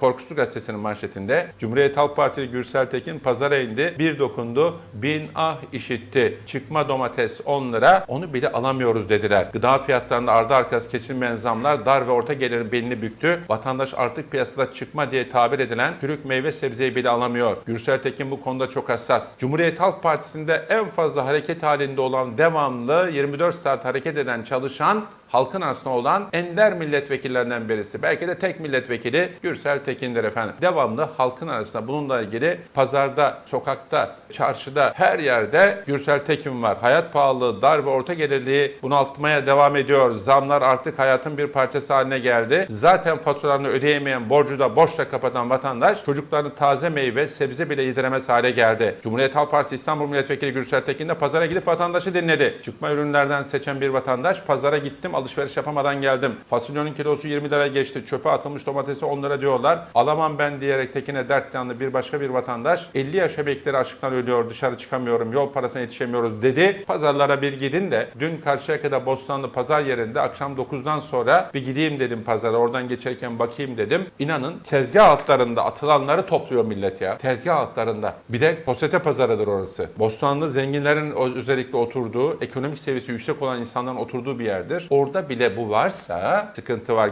Korkusuz Gazetesi'nin manşetinde Cumhuriyet Halk Partili Gürsel Tekin pazara indi. Bir dokundu. Bin ah işitti. Çıkma domates 10 lira. Onu bile alamıyoruz dediler. Gıda fiyatlarında ardı arkası kesilmeyen zamlar dar ve orta gelirin belini büktü. Vatandaş artık piyasada çıkma diye tabir edilen çürük meyve sebzeyi bile alamıyor. Gürsel Tekin bu konuda çok hassas. Cumhuriyet Halk Partisi'nde en fazla hareket halinde olan devamlı 24 saat hareket eden çalışan halkın arasında olan ender milletvekillerinden birisi. Belki de tek milletvekili Gürsel Tekin'dir efendim. Devamlı halkın arasında bununla ilgili pazarda, sokakta, çarşıda her yerde Gürsel Tekin var. Hayat pahalılığı, dar ve orta gelirliği bunaltmaya devam ediyor. Zamlar artık hayatın bir parçası haline geldi. Zaten faturalarını ödeyemeyen, borcu da borçla kapatan vatandaş çocuklarını taze meyve, sebze bile yediremez hale geldi. Cumhuriyet Halk Partisi İstanbul Milletvekili Gürsel Tekin de pazara gidip vatandaşı dinledi. Çıkma ürünlerden seçen bir vatandaş pazara gittim alışveriş yapamadan geldim. Fasulyonun kilosu 20 lira geçti. Çöpe atılmış domatesi 10 lira diyorlar. Alamam ben diyerek Tekin'e dert yanlı bir başka bir vatandaş 50 yaş bebekleri açlıktan ölüyor dışarı çıkamıyorum yol parasına yetişemiyoruz dedi. Pazarlara bir gidin de dün Karşıyaka'da Bostanlı pazar yerinde akşam 9'dan sonra bir gideyim dedim pazara oradan geçerken bakayım dedim. İnanın tezgah altlarında atılanları topluyor millet ya. Tezgah altlarında. Bir de sosyete pazarıdır orası. Bostanlı zenginlerin özellikle oturduğu, ekonomik seviyesi yüksek olan insanların oturduğu bir yerdir. Orada bile bu varsa sıkıntı var.